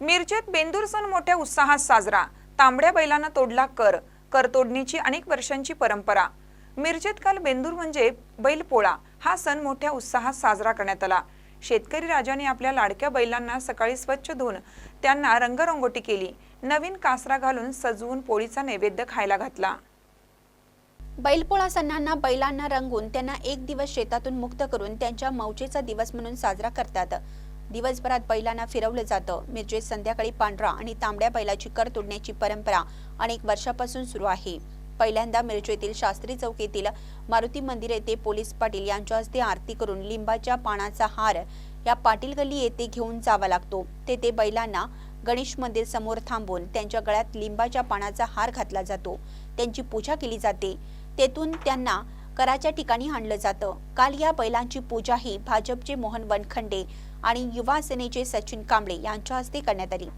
मिरजेत बेंदूर सण मोठ्या उत्साहात साजरा. तांबड्या बैलांना तोडला कर कर तोडणीची अनेक वर्षांची परंपरा. मिरजेत काल बेंदूर म्हणजे बैलपोळा हा सण मोठ्या उत्साहात साजरा करण्यात आला. शेतकरी राजाने आपल्या लाडक्या बैलांना सकाळी स्वच्छ धुवून त्यांना रंगरंगोटी केली. नवीन कासरा घालून सजवून पोळीचा नैवेद्य खायला घातला. बैलपोळा सणांना बैलांना रंगून त्यांना एक दिवस शेतातून मुक्त करून त्यांच्या मौजेचा दिवस म्हणून साजरा करतात. दिवसभरात बैलांना फिरवलं जातं. मिरजेत संध्याकाळी पांढरा आणि तांबड्या बैलाची कर तोडण्याची परंपरा अनेक वर्षापासून सुरू आहे. पहिल्यांदा मिरजेतील शास्त्री चौक येथील मारुती मंदिर येथे पोलीस पाटील यांच्या हस्ते आरती करून लिंबाच्या पानाचा हार या पाटील गल्ली येथे घेऊन जावा लागतो. तेथे बैलांना गणेश मंदिर समोर थांबून त्यांच्या गळ्यात लिंबाच्या पानाचा हार घातला जातो. त्यांची पूजा केली जाते. तेथून त्यांना कराच्या ठिकाणी आणलं जातं. काल या बैलांची पूजा ही भाजपचे मोहन वनखंडे आणि युवा सेनेचे सचिन कांबळे यांच्या हस्ते करण्यात आली.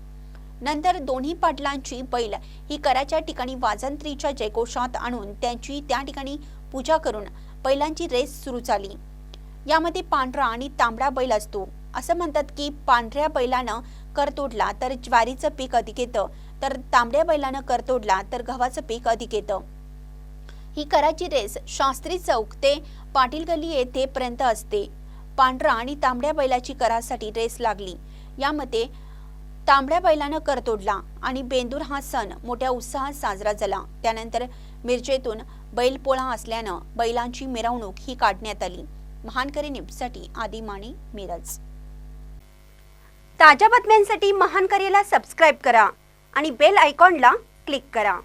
नंतर दोन्ही पाटलांची बैल ही कराच्या ठिकाणी वाजंत्रीच्या जयघोषात आणून त्यांची त्या ठिकाणी पूजा करून बैलांची रेस सुरू झाली. यामध्ये पांढरा आणि तांबडा बैल असतो. असं म्हणतात की पांढऱ्या बैलानं कर तोडला तर ज्वारीचं पीक अधिक येतं तर तांबड्या बैलानं कर तोडला तर गव्हाचं पीक अधिक येतं. ही कराची रेस शास्त्री चौक ते पाटील गल्ली येथे पर्यंत असते. पांढरा आणि तांबड्या बैलाची करासाठी रेस लागली. यामध्ये तांबड्या बैलानं करतोडला आणि बेंदूर हा सण मोठ्या उत्साहात साजरा झाला. त्यानंतर मिरजेतून बैलपोळा असल्यानं बैलांची मिरवणूक ही काढण्यात आली. महानकरी न्यूजसाठी आदी माने मिरज. ताज्या बातम्यांसाठी महानकरीला सबस्क्राईब करा आणि बेल आयकॉनला क्लिक करा.